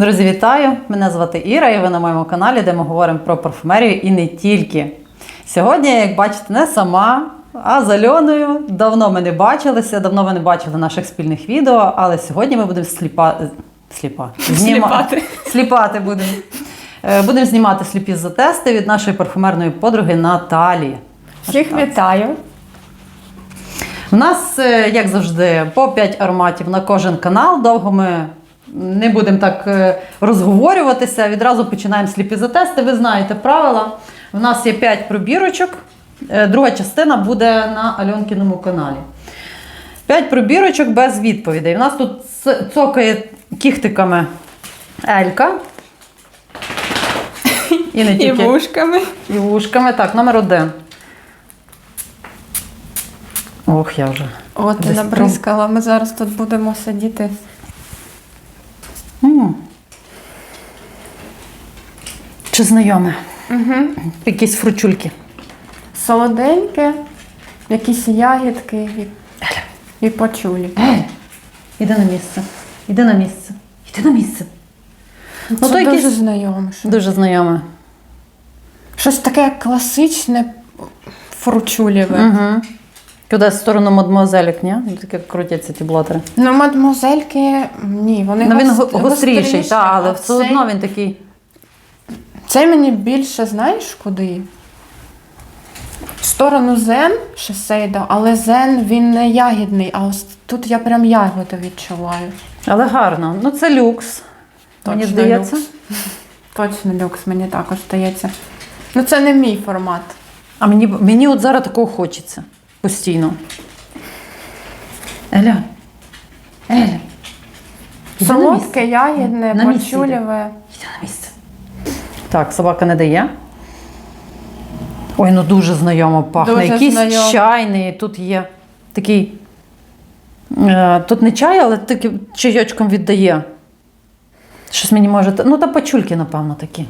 Друзі, вітаю! Мене звати Іра, і ви на моєму каналі, де ми говоримо про парфумерію і не тільки. Сьогодні, як бачите, не сама, а з Альоною. Давно ми не бачилися, давно ви не бачили наших спільних відео, але сьогодні ми будемо сліпа... сліпа. Сліпати. Сліпати будемо. Е, Будемо знімати сліпі затести від нашої парфумерної подруги Наталі. Всіх вітаю. У нас, е, як завжди, по 5 ароматів на кожен канал. Довго ми не будемо так е, розговорюватися. Відразу починаємо сліпі затести. Ви знаєте правила. У нас є 5 пробірочок. Е, Друга частина буде на Альонкіному каналі. 5 пробірочок без відповідей. У нас тут цокає кіхтиками Елька. І не І вушками. і вушками. Так, номер один. Ох, я вже. От набризкала. Ми зараз тут будемо сидіти. Чи знайоме? Угу. Якісь фручульки. Солоденьке, якісь ягідки і, і почулі. Іди на місце. Іди на місце. Іди на місце. Це то дуже якісь- знайоме. що- Дуже знайоме. Щось таке класичне, фручулєве. Угу. Куди в сторону мадмуазелік, ні? Ну, Таке крутяться ті блотери. Ну, мадмозельки, ні, вони Ну, він гос- го- гостріший, та, але все одно він такий. Цей мені більше, знаєш, куди? В сторону Зен Шесейдо, але Зен він не ягідний, а ось тут я прям ягоду відчуваю. Але гарно. Ну, це люкс. Мені здається. люкс. Точно люкс, мені також здається. Ну це не мій формат. А мені, мені от зараз такого хочеться. Постійно. Еля. Еля. Солодке, ягідне, почулєве. Йди на місце. Так, собака не дає. Ой, ну дуже знайомо пахне. Дуже Якийсь знайомо. чайний. Тут є такий. Е, тут не чай, але таким чайочком віддає. Щось мені може. Ну, та пачульки, напевно, такі.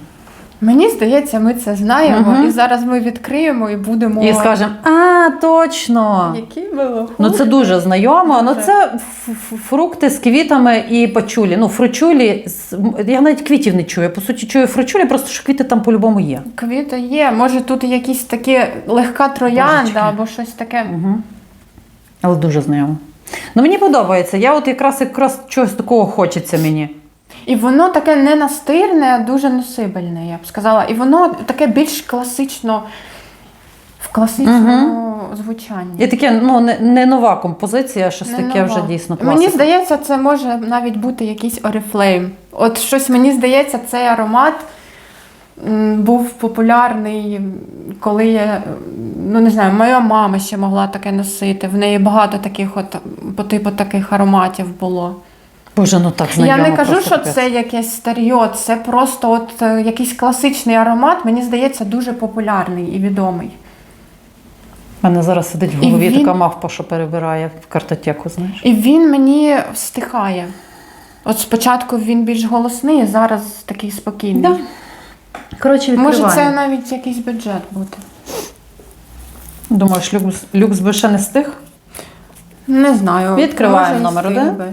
Мені здається, ми це знаємо. Мгм. І зараз ми відкриємо і будемо. І скажемо, а, точно! Які було. Ну це дуже знайомо. Ну Дуже. це ф- ф- фрукти з квітами і пачулі. Ну, фручулі. з- Я навіть квітів не чую. Я, По суті, чую фручулі, просто що квіти там по-любому є. Квіти є. Може тут якісь такі легка троянда Божечки. або щось таке. Угу. Але дуже знайомо. Ну мені подобається. Я от якраз якраз чогось такого хочеться мені. І воно таке не настирне, а дуже носибельне, я б сказала. І воно таке більш класично в класичному звучанні. І таке, ну, не, не нова композиція, а щось Не таке нова. вже дійсно класика. Мені здається, це може навіть бути якийсь Oriflame. От щось мені здається, цей аромат був популярний, коли я, ну не знаю, моя мама ще могла таке носити. В неї багато таких от по типу таких ароматів було. Боже, ну так знайомо. Я не кажу, що це якесь старьо, це просто от е, якийсь класичний аромат, мені здається, дуже популярний і відомий. У мене зараз сидить в І голові він- така мавпа, що перебирає в картотеку, знаєш. І він мені стихає. От спочатку він більш голосний, а зараз такий спокійний. Да. Коротше, Може, це навіть якийсь бюджет бути. Думаєш, люкс, люкс би ще не стих? Не знаю. Відкриваємо може, і номер один. би.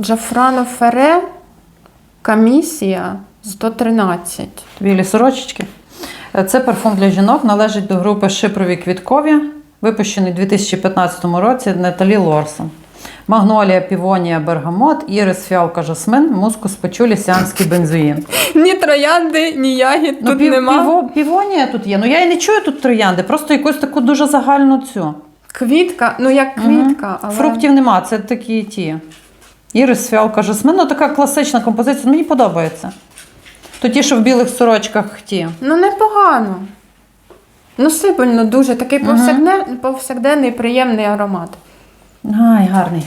Джафрано Фере, комісія 113. Білі сорочечки. Е, Це парфум для жінок, належить до групи Шипрові квіткові, випущений у 2015 році Наталі Лорсон. Магнолія, півонія, бергамот, ірис, фіалка, жасмин, мускус, пачулі, сіанський бензоїн. Ні троянди, ні ягід тут пів- нема. піво- півонія тут є. Ну я і не чую тут троянди, просто якусь таку дуже загальну цю. Квітка, ну як квітка, але Фруктів нема, це такі ті. Ірис, фіалка, жасмин. Ну така класична композиція, мені подобається. То ті, що в білих сорочках ті. ну непогано. Ну, сипельно дуже такий повсякден- повсякденний, приємний аромат. Ай, гарний.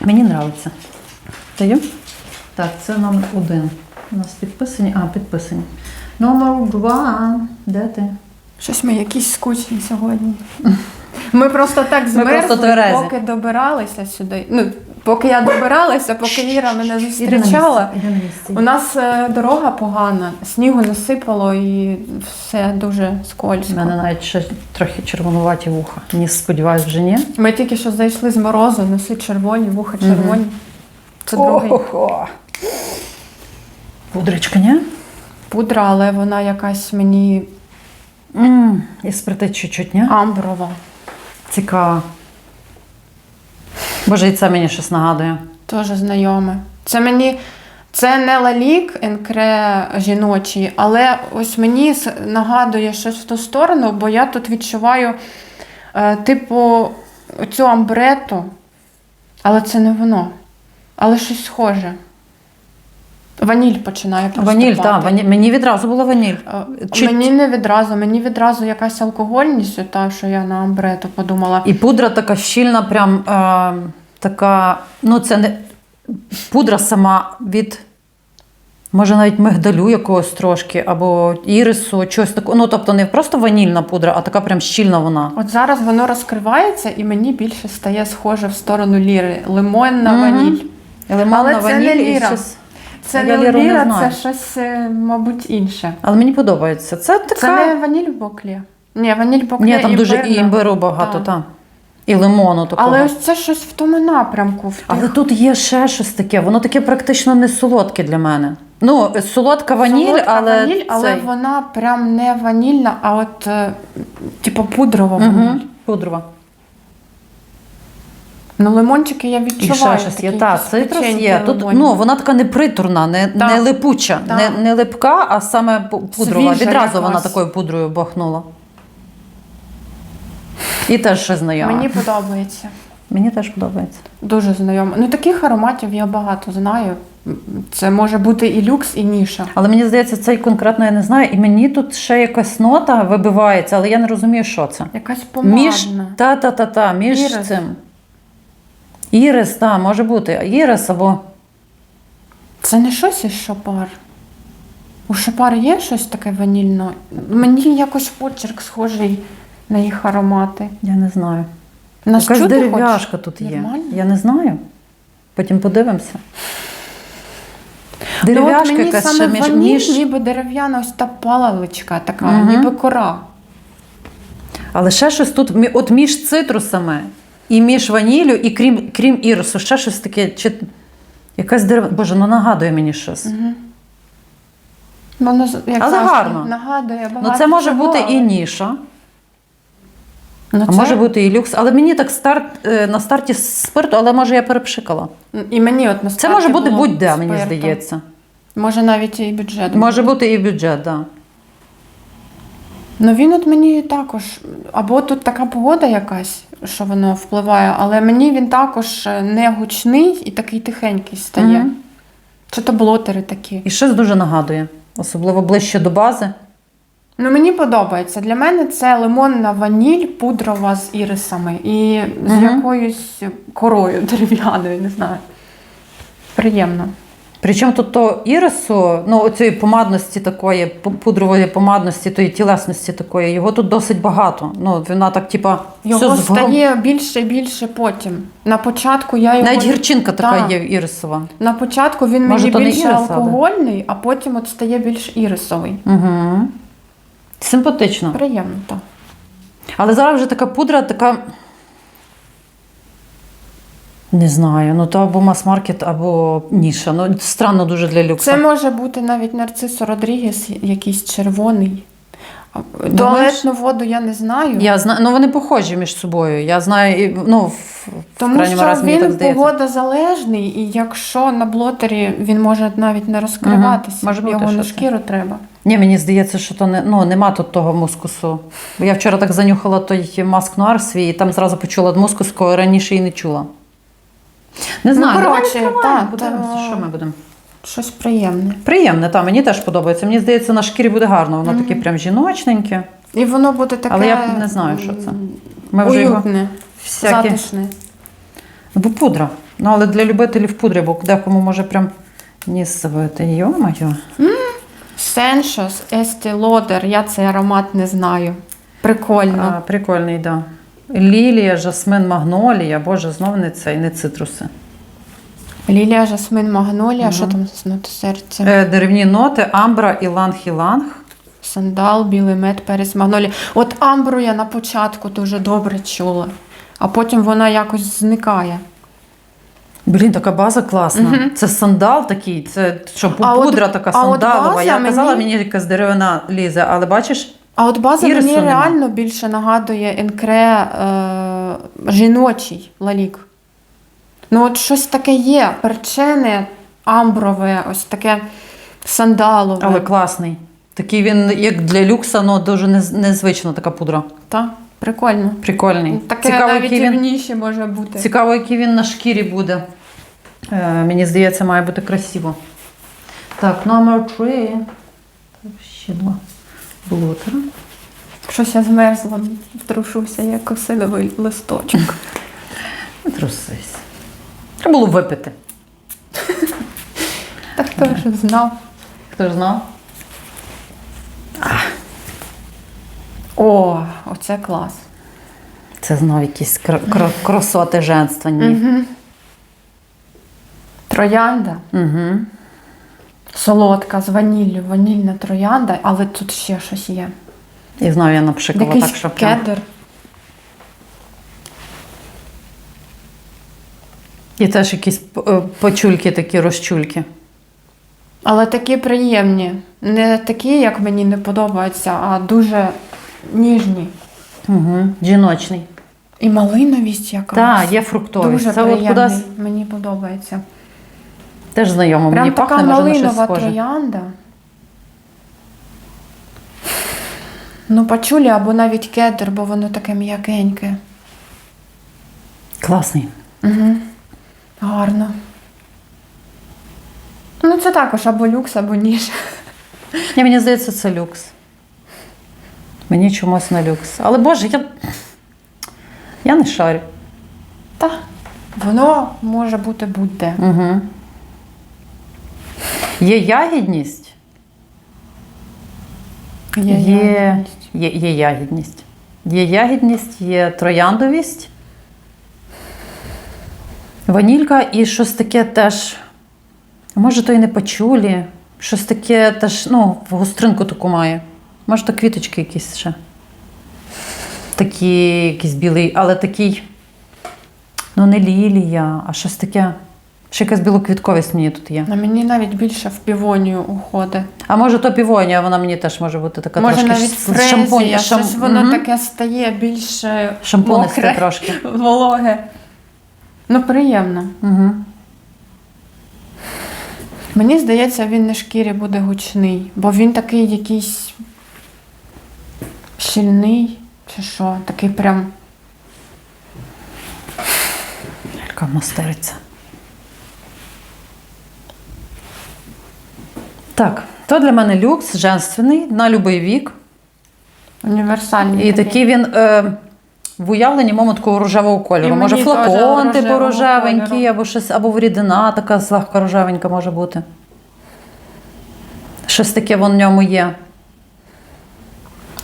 Мені подобається. Даю? Так, це номер один. У нас підписані. А, підписані. Номер два. Де ти? Щось ми якісь скучні сьогодні. Ми просто так змерзли, просто поки добиралися сюди. Ну, Поки я добиралася, поки Іра мене зустрічала, у нас е, дорога погана, снігу насипало і все дуже У мене навіть ще трохи червонуваті вуха. Ні, сподіваюсь, вже ні. Ми тільки що зайшли з морозу, носи червоні, вуха червоні. Це другий Ого. Пудричка, ні? пудра, але вона якась мені І спритить чуть-чуть, ні? амброва. Цікаво. Боже, і це мені щось нагадує. Теж знайоме. Це мені. Це не лалік енкре жіночий, але ось мені нагадує щось в ту сторону, бо я тут відчуваю, е, типу, цю амбрету, але це не воно. Але щось схоже. Ваніль починає просто Ваніль, так, ваніль. Мені відразу було ваніль. Е, Чуть- Мені не відразу, мені відразу якась алкогольність, та, що я на амбрету подумала. І пудра така щільна, прям е, така. Ну, це не пудра сама від. Може, навіть мигдалю якогось трошки, або ірису, чогось такого. Ну, тобто не просто ванільна пудра, а така прям щільна вона. От зараз воно розкривається і мені більше стає схоже в сторону ліри. Лимонна Мгм. ваніль. Лимонна Але це ваніль не ліра. щось- Це Я не ліру не це щось, е, мабуть, інше. Але мені подобається. Це така. Це не ваніль в боклі. Ні, ваніль в боклі. Ні, там дуже і імбиру багато, Так. там. І лимону такого. Але ось це щось в тому напрямку. В Але тут є ще щось таке, воно таке практично не солодке для мене. Ну, солодка ваніль, Солодка але. ваніль, але цей. вона прям не ванільна, а от е, типу пудрова ваніль. Угу. Пудрова. Ну, лимончики я І відчуваю. ще щось є. якісь цитрус є. Тут лимонні. ну, вона така не притурна, не, Так. не липуча, Так. не, не липка, а саме пу- пудрова. Свіжа Відразу якась. вона такою пудрою бахнула. І теж ще знайома. Мені Мені... теж подобається. Дуже знайомо. Ну таких ароматів я багато знаю. Це може бути і люкс, і ніша. Але мені здається, цей конкретно я не знаю. І мені тут ще якась нота вибивається, але я не розумію, що це. Якась помадна. Між та-та-та-та, між Ірис. цим. Ірис, так, може бути. Ірис або. Це не щось із шопар. У шопар є щось таке ванільне. Мені якось почерк схожий на їх аромати. Я не знаю. Нас Якась дерев'яшка тут є. Нормально? Я не знаю. Потім подивимося. Ну, Дерев'яшка якась ще між, ваніль, ніби дерев'яна ось та паличка така, Мгм. ніби кора. Але ще щось тут, от між цитрусами і між ваніллю, і крім, крім ірису, ще щось таке. Чи... Якась дерева. Боже, ну нагадує мені щось. Воно як Але завжди, гарно. нагадує багато Ну, це може чого, бути але- і ніша, Ну, а це- може бути і люкс. Але мені так старт, е, на старті спирту, але може я перепшикала. І мені от на Це може бути будь-де, мені здається. Може навіть і бюджет. Може бути і бюджет, так. Да. Ну він от мені також, або тут така погода якась, що воно впливає, але мені він також е, не гучний і такий тихенький стає. Мгм. Чи то блотери такі. І щось дуже нагадує, особливо ближче до бази. Ну мені подобається. Для мене це лимонна ваніль пудрова з ірисами і з Мгм. якоюсь корою дерев'яною, не знаю. Приємно. Причому тут то ірису, ну оцієї помадності такої, пу- пудрової помадності, тої тілесності такої, його тут досить багато. Ну, вона так, типа, Його все згром... стає більше і більше потім. На початку я його Навіть гірчинка така Так. є ірисова. На початку він Може, мені то не більше ірис, але- алкогольний, а потім от стає більш ірисовий. Угу. Симпатично. Приємно, так. Але зараз вже така пудра, така. Не знаю, ну то або мас-маркет, або ніша. Ну, странно дуже для люксу. Це може бути навіть нарцисо Родрігес, якийсь червоний. Думаєш? Туалетну воду я не знаю. Я знаю, ну вони похожі між собою. Я знаю, і, ну, в, Тому в що разі мені так він здається. погодозалежний, і якщо на блотері він може навіть не розкриватися, Мгм, може його на це. шкіру треба. Ні, мені здається, що то не, ну, нема тут того мускусу. Бо Я вчора так занюхала той маск нуар свій, і там зразу почула мускус, кого раніше і не чула. Не знаю, Ну, давай коротше, так, подивимося, то- що ми будемо. Щось приємне. Приємне, та, мені теж подобається. Мені здається, на шкірі буде гарно, воно таке прям жіночненьке. І воно буде таке. Але я не знаю, що це. Ми вже його Уютне, всякі. затишне. Ну, Бо пудра. Ну, але для любителів пудри, бо декому може прям ніс забити. Йо-моє. Sensuous Estee Lauder, я цей аромат не знаю. Прикольно. А, прикольний, так. Да. Лілія, жасмин, магнолія, боже, знов не цей, не цитруси. Лілія, жасмин, магнолія, що там з ноти серця? Е, Деревні ноти, амбра, іланг-іланг. Сандал, білий мед, перець, магнолія. От амбру я на початку дуже добре чула, а потім вона якось зникає. Блін, така база класна. Це сандал такий, це що, А от- пудра така а от сандалова. база Я казала, мені- мені якась деревина лізе, але бачиш, А от база Ірису мені нема. реально більше нагадує енкре е, жіночий лалік. Ну, от щось таке є, перчене, амброве, ось таке сандалове. але класний. Такий він, як для люкса, ну дуже незвична така пудра. Та, прикольно. Прикольний. Таке Цікаво, навіть який він, рівніше може бути. цікаво, який він на шкірі буде. Е, мені здається, має бути красиво. Так, номер три. Ще два блотера. Щось я змерзла, трушуся, як осиновий листочок. Трусись. Треба було випити. Та хто ж знав? Хто ж знав? О, оце клас. Це знову якісь кр- кр- красоти женственні. Троянда. Угу. Солодка з ваніллю, ванільна троянда, але тут ще щось є. І знову я напшикала Якийсь так, що прям. кедр. І теж якісь е, почульки, такі розчульки. Але такі приємні. Не такі, як мені не подобаються, а дуже ніжні. Угу. Жіночний. І малиновість якась. Так, є фруктовий. Дуже Це от приємний. кудись Мені подобається. теж знайомо. Прям Мені така пахне, може на щось малинова схоже. троянда. Ну, пачулі або навіть кедр, бо воно таке м'якеньке. Класний. Угу. Гарно. Ну, це також або люкс, або ніж. Ні, мені здається, це люкс. Мені чомусь не люкс. Але Боже, я, я не шарю. Та воно може бути будь-де. Угу. Є ягідність. Є, Є, ягідність. є, є ягідність. Є ягідність, є трояндовість, ванілька і щось таке теж. Може, то і не почулі. Щось таке теж, ну, в гостринку таку має. Може, то квіточки якісь ще. Такі, якийсь білий, але такий. Ну, не лілія, а щось таке. Ще якась білоквітковість мені тут є. На мені навіть більше в півонію уходить. А може, то півонія, вона мені теж може бути така може трошки навіть ш- фрезія, шам- щось воно Мгм. таке стає більше Шампунисте мокре, трошки. вологе. Ну, приємно. Угу. Мені здається, він на шкірі буде гучний, бо він такий якийсь щільний, чи що, такий прям. Яка мастериця. Так, то для мене люкс, женственний, на будь-який вік. Універсальний. І такий він е, в уявленні мому такого рожевого кольору. І може мені флакон, теж типу рожевого рожевенький, кольору. або щось, або рідина така злегка рожевенька може бути. Щось таке в ньому є.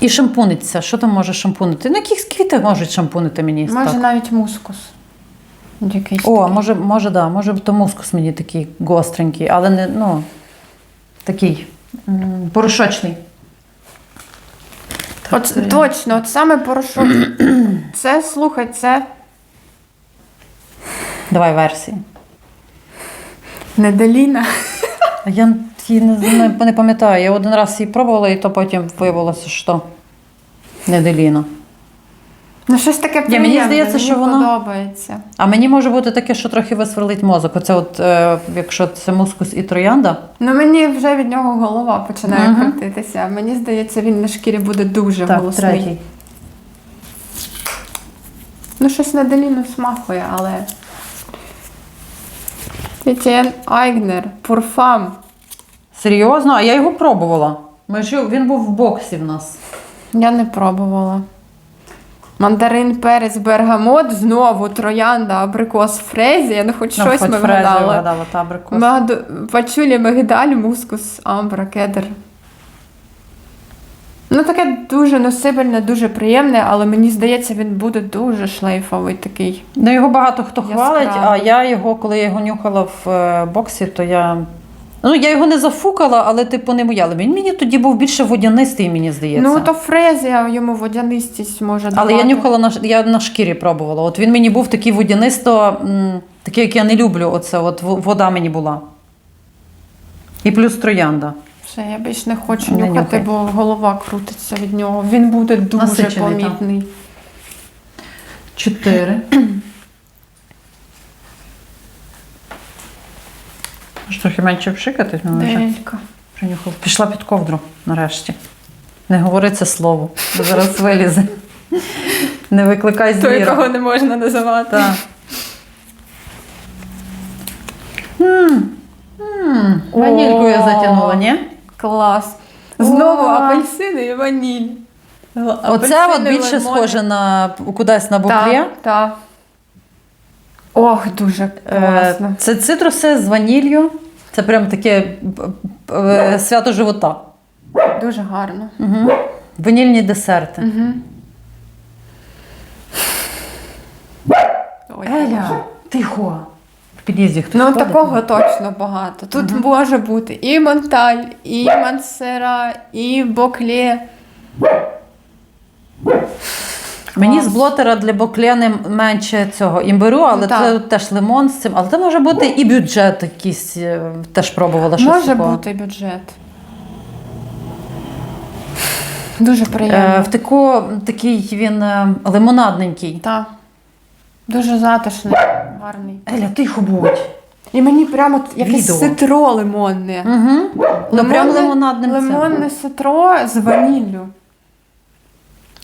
І шампуниться. Що там може шампунити? Ну, якісь квіти можуть шампунити мені. Може так. навіть мускус. Якийсь О, такий. може, може, да, може то мускус мені такий гостренький, але не, ну, такий м, порошочний. От точно, от саме порошок. Це, слухай, це Давай версії. Недаліна. Я її не, не, не пам'ятаю. Я один раз її пробувала, і то потім виявилося, що неделіна. Ну, щось таке мені здається, мені що воно- подобається. А мені може бути таке, що трохи висверлить мозок. Оце от, е, якщо це мускус і троянда. Ну мені вже від нього голова починає Мгм. крутитися. Мені здається, він на шкірі буде дуже Так, голосний. третій. Ну, щось на Деліну смахує, але. Етьєн Айгнер, Пурфам. Серйозно, а я його пробувала. Ми ж, його- він був в боксі в нас. Я не пробувала. Мандарин, перець, бергамот, знову троянда, абрикос, фрезія. Ну, хоч Ну, щось хоч ми фрезію вгадали. вгадала, та абрикос. Магду... Пачулі, мигдаль, мускус, амбра, кедр. Ну, таке дуже носибельне, дуже приємне, але мені здається, він буде дуже шлейфовий такий. Ну, його багато хто хвалить, а я його, коли я його нюхала в е, боксі, то я. Ну, я його не зафукала, але типу не моя. Він мені тоді був більше водянистий, мені здається. Ну, то фрезія йому водянистість може Але я нюхала на я на шкірі пробувала. От він мені був такий водянисто, такий, як я не люблю. Оце от вода мені була. І плюс троянда. Все, я більш не хочу Не нюхати, нюхай. бо голова крутиться від нього. Він буде дуже Насичений, помітний. Чотири. Може, трохи менше вже Делька. принюхала. Пішла під ковдру нарешті. Не говори це слово, бо зараз вилізе. Не викликай Той, звіра. кого не можна називати. Так. М, м, Ванількою О. затягнула, ні? Клас. Знову О. апельсини і ваніль. Оце от більше схоже на кудись на буклє. Так, так. Ох, дуже Е, класно. Це цитруси з ваніллю. Це прям таке е, свято живота. Дуже гарно. Угу. Ванільні десерти. Угу. Ой, Еля, тихо. В під'їзді хтось Ну, ходить? такого точно багато. Тут може бути і монталь, і мансера, і бокле. Мені з блотера для боклени менше цього імбиру, але Ну, це теж лимон з цим. Але це може бути і бюджет якийсь, е, теж пробувала щось. Може такого. бути бюджет. Дуже Е, в таку, такий він е, лимонадненький. Так. Дуже затишний, гарний. Еля, тихо будь. І мені прямо якесь Відео. ситро лимонне. Угу. Ну прям лимонадним це. лимонне ситро з ваніллю.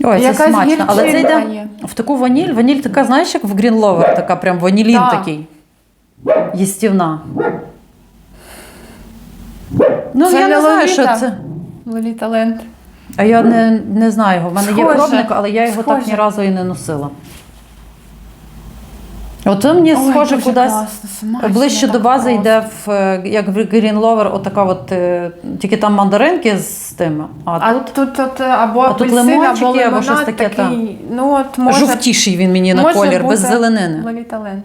Ой, це Якась смачно. Але це гірчинка йде є. в таку ваніль. Ваніль така, знаєш, як в Green Lover, така прям ванілін Так. такий. Їстівна. Ну, Це я не не знаю, що Лоліта? це. Лоліта Ленд. А я не, не знаю його. В мене є Схоже. пробник, але я його так Схоже. ні разу і не носила. Оце мені Ой, схоже дуже кудись класно, смачно, ближче так до бази просто. йде в е, як в Green Lover, отака от, е, тільки там мандаринки з тими. А, А тут тут, тут е, або А тут лимончики, або або лимонад щось таке, такий, ну от може, жовтіший він мені на може колір, без бути зеленини. Лоліта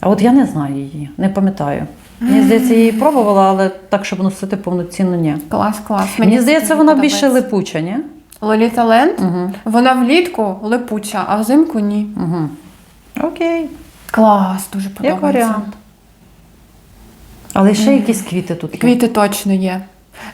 А от я не знаю її, не пам'ятаю. Мені здається, я її пробувала, але так, щоб носити повноцінно, ні. Клас, клас. Мені, здається, вона більше липуча, ні? Лоліта Ленд, Угу. вона влітку липуча, а взимку ні. Окей. Клас, дуже подобається. варіант. Але ще якісь квіти тут. є. Квіти точно є.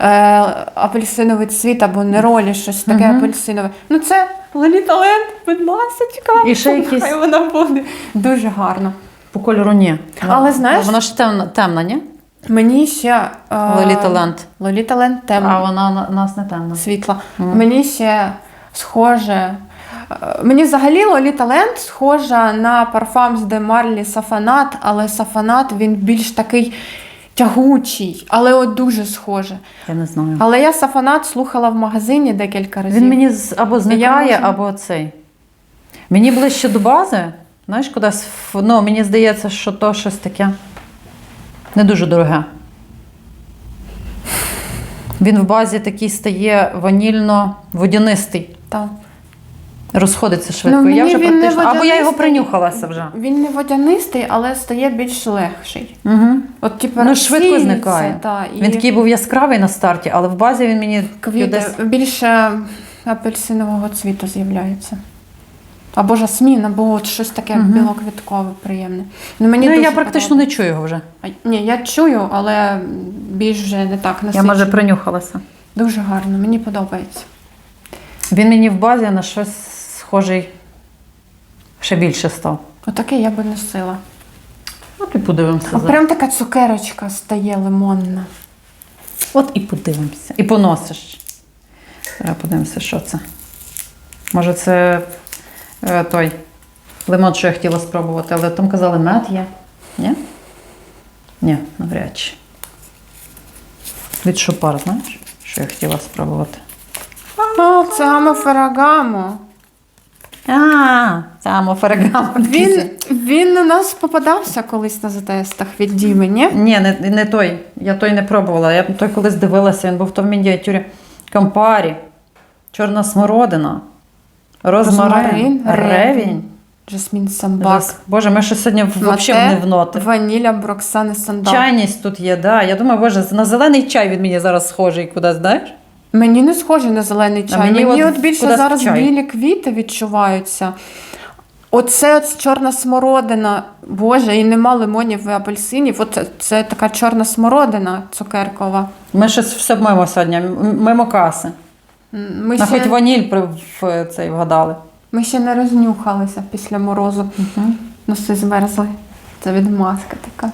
Е, апельсиновий цвіт або неролі, щось таке Мгм. апельсинове. Ну це Лоліта Ленд, будь ласочка. І ще якісь- Хай вона буде. Дуже гарно. По кольору ні. Але знаєш- Вона ж темна, темна ні? Мені ще. Е, Лоліта Ленд. Лоліта Ленд А вона на- нас не темна. світла. Мгм. Мені ще схоже. Мені взагалі Лоліта Ленд схожа на парфам з Де Марлі Сафанат, але Сафанат він більш такий тягучий, але от дуже схоже. Я не знаю. Але я Сафанат слухала в магазині декілька разів. Він мені або зникає, можу- або цей. Мені ближче до бази, знаєш, кудись. Ну, мені здається, що то щось таке не дуже дороге. Він в базі такий стає ванільно-водянистий. Так. Розходиться швидко. Ну, я вже він практично... Або я його принюхалася вже. Він не водянистий, але стає більш легший. Угу. От, типу, Ну, швидко зникає. Та, і Він такий був яскравий на старті, але в базі він мені квіти десь більше апельсинового цвіту з'являється. Або жасмін, або от щось таке Мгм. білоквіткове, приємне. Ну, мені Ну, дуже я практично не чую його вже. А, Ні, я чую, але більш вже не так Я може принюхалася. Дуже гарно, мені подобається. Він мені в базі на щось схожий ще більше став. Отаке я би носила. От і подивимося. А прям така цукерочка стає лимонна. От і подивимося. І поносиш. Зараз подивимося, що це. Може, це е, той лимон, що я хотіла спробувати, але там казали, мед є. Ні? Ні, навряд чи. Від шопар, знаєш, що я хотіла спробувати. О, це амоферагамо. А, це амофергамо. Він, він у нас попадався колись на затестах від Діми, ні? Ні, не, не той. Я той не пробувала. Я той колись дивилася, він був то в мініатюрі Кампарі. Чорна смородина, розмарин, ревінь. Жасмін самбак. Жас- Боже, ми ще сьогодні взагалі не в ноти. Ванілля, броксани, сандал. Чайність тут є, да. Я думаю, боже, на зелений чай він мені зараз схожий кудись, знаєш? Мені не схоже на зелений чай. мені мені, от от, більше зараз чай. білі квіти відчуваються. Оце от чорна смородина, Боже, і нема лимонів і апельсинів. От це, така чорна смородина цукеркова. Ми щось все мимо сьогодні, мимо каси. Ми ще, хоч ваніль при, в цей вгадали. ми ще не рознюхалися після морозу. Носи змерзли. Це відмазка така.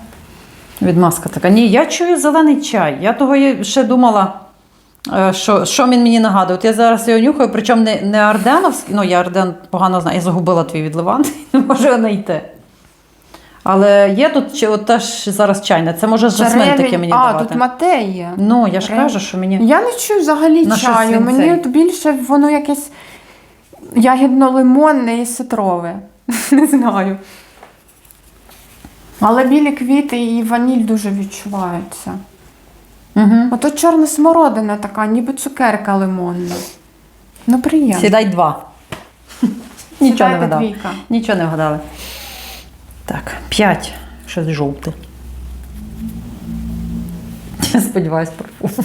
Відмазка така. Ні, я чую зелений чай. Я того ще думала, що, що він мені нагадує. От я зараз його нюхаю, причому не, не Арденовський, ну я Арден погано знаю, я загубила твій від Леванти, не можу його знайти. Але є тут чи- от теж зараз чайне. Це може жасмин таке мені а, давати. тут мате є. Ну, я ж Ревінь. кажу, що мені. Я не чую взагалі На чаю. Мені от більше воно якесь ягідно-лимонне і ситрове. Не знаю. Але білі квіти і ваніль дуже відчуваються. Угу. Ото чорна смородина така, ніби цукерка лимонна. Ну, приємно. Сідай два. Нічого не вгадали. двійка. Нічого не вгадали. Так, п'ять. Щось жовте. Я сподіваюсь, парфум.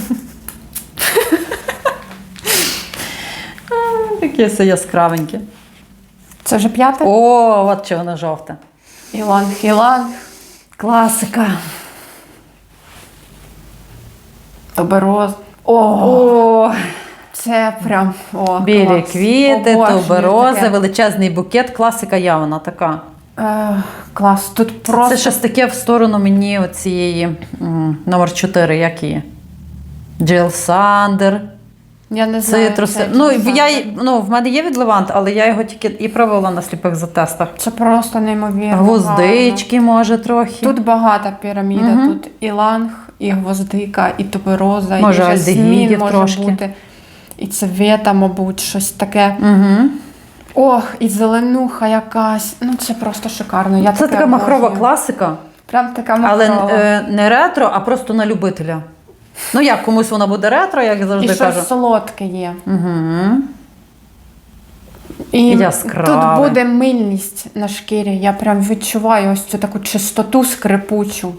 Таке все яскравеньке. Це вже п'яте? О, от чого воно жовте. Іланг, іланг. Класика. Тобероз. О, О, це прям о, білі клас. квіти, туберози, таке. величезний букет. Класика явна така. Е, клас. Тут просто Це щось таке в сторону мені оцієї м, номер 4, як її? Джил Сандер, я не знаю. цитруси. це Ну, який я, й- ну, в мене є від Левант, але я його тільки і пробувала на сліпих затестах. Це просто неймовірно. гарно. Гвоздички, може, трохи. Тут багата піраміда. Мгм. Тут і ланг, і гвоздика, і тубероза, Може, і жасмін може трошки. бути. І цвета, мабуть, щось таке. Угу. Ох, і зеленуха якась. Ну це просто шикарно. Я Це така махрова класика, Прям така але махрова. е, не ретро, а просто на любителя. Ну як, комусь вона буде ретро, як я і завжди щось солодке є. Угу. І Яскраве. тут буде мильність на шкірі. Я прям відчуваю ось цю таку чистоту скрипучу.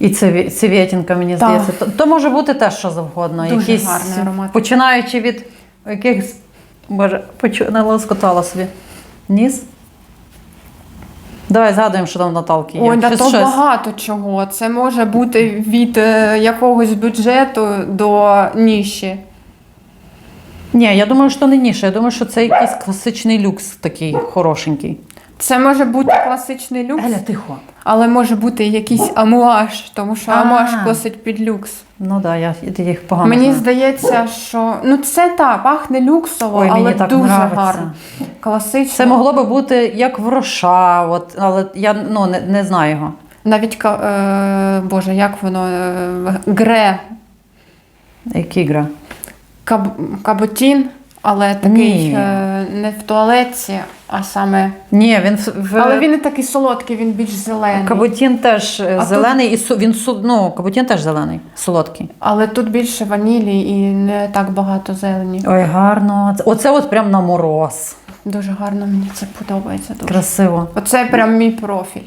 І це цвітінка, мені Так. здається. То, то може бути те, що завгодно. Дуже Якісь, гарний аромат. Починаючи від якихось. Боже, почу... не лоскотала собі. Ніс. Давай згадуємо, що там в Наталки є. Ой, да то щось. багато чого. Це може бути від е, якогось бюджету до ніші. Ні, я думаю, що не ніша. Я думаю, що це якийсь класичний люкс такий хорошенький. Це може бути класичний люкс, Еля, тихо. але може бути якийсь амуаж, тому що А. амуаж косить під люкс. Ну так, да, я, я їх погано. Мені знаю. здається, що ну це так, пахне люксово, Ой, але так дуже нравиться. гарно. Класично. Це могло би бути як в Роша, от, але я ну, не, не знаю його. Навіть ка- е, Боже, як воно е, гре Який гра? каб, каботін, але такий Ні. е, не в туалетці, а саме. Ні, він в, в... Але він не такий солодкий, він більш зелений. Кабутін теж е, А зелений, і су... він су... ну, кабутін теж зелений, солодкий. Але тут більше ванілі і не так багато зелені. Ой, гарно. Це- Оце от прям на мороз. Дуже гарно мені це подобається. Дуже. Красиво. Оце прям мій профіль.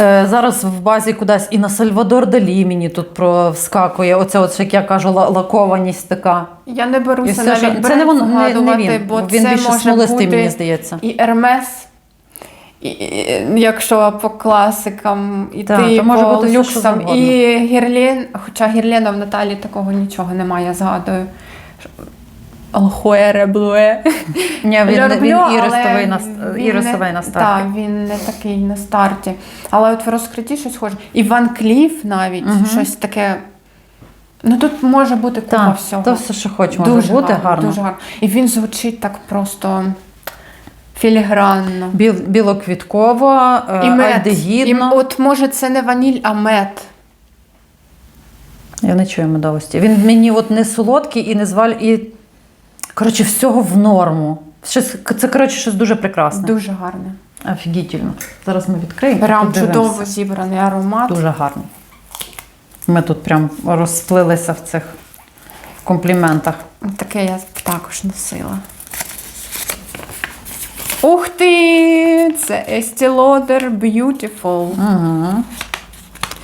Е, зараз в базі кудись і на Сальвадор Далі мені тут провскакує. Оце, от, як я кажу, лакованість така. Я не беруся навіть що... Це не, бренд вон, не, він, бо він це більше може бути мені здається. і Ермес, і, і- якщо по класикам іти Так, то може по бути люксам, і Гірлен, хоча Гірлена в Наталі такого нічого немає, я згадую. Алхуере блуе. Ні, він, люблю, він ірисовий на, він ірисовий не- на старті. Так, він не такий на старті. Але от в розкритті щось схоже. І Ван Кліф навіть Мгм. щось таке. Ну тут може бути купа Так, всього. то все, що хоч може бути, гарно. Дуже гарно. І він звучить так просто філігранно. Біл, білоквітково, е, І мед. І, от може це не ваніль, а мед. Я не чую медовості. Він мені от не солодкий і не зваль. І, коротше, всього в норму. Щось, це, коротше, щось дуже прекрасне. Дуже гарне. Офігітельно. Зараз ми відкриємо. Прям чудово зібраний аромат. Дуже гарно. Ми тут прям розплилися в цих компліментах. Таке я також носила. Ух ти! Це Estee Lauder Beautiful. Угу.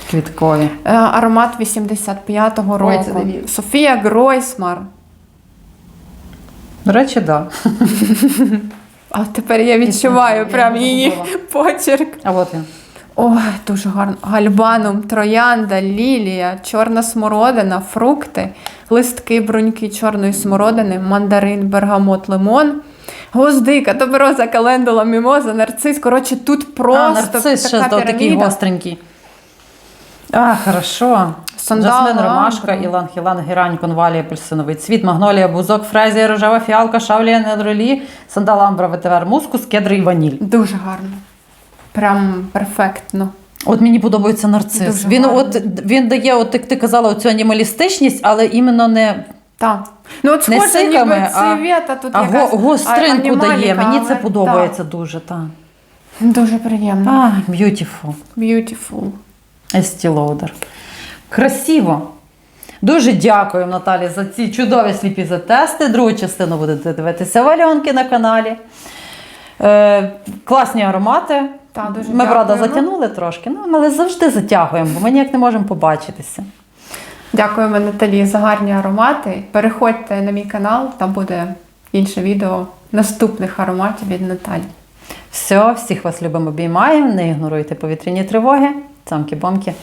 Квіткові. Е, Аромат 85-го Ой, року. це. Софія Гройсмар. До речі, так. Да. А тепер я відчуваю Я прям її почерк. А от він. Ой, дуже гарно. Гальбанум, троянда, лілія, чорна смородина, фрукти, листки, бруньки чорної смородини, мандарин, бергамот, лимон, гвоздика, тубероза, календула, мімоза, нарцис. Коротше, тут просто а, нарцис ще така то, такий гостренький. А, хорошо. Сандал, Жасмин, ромашка, ілан, хілан, герань, конвалія, апельсиновий цвіт, магнолія, бузок, фрезія, рожева фіалка, шавлія, недролі, сандал, амбра, ветивер, мускус, кедр і ваніль. Дуже гарно. Прям перфектно. От мені подобається нарцис. Дуже Він, гарно. от, він дає, от, як ти казала, оцю анімалістичність, але іменно не Так. Ну, от Не схоже, сиками, ніби а- цвіта тут а якась гостринку дає. Мені це подобається дуже. Так. так. Дуже приємно. А, beautiful. Beautiful. Estee Lauder. Красиво. Дуже дякую, Наталі, за ці чудові сліпі затести. Другу частину будете дивитися в Альонки на каналі. Е, класні аромати. Так, дуже Ми, правда, затягнули трошки, ну, але завжди затягуємо, бо ми ніяк не можемо побачитися. Дякуємо Наталі за гарні аромати. Переходьте на мій канал, там буде інше відео наступних ароматів від Наталі. Все, всіх вас любимо, обіймаємо. Не ігноруйте повітряні тривоги. Цамки-бомки.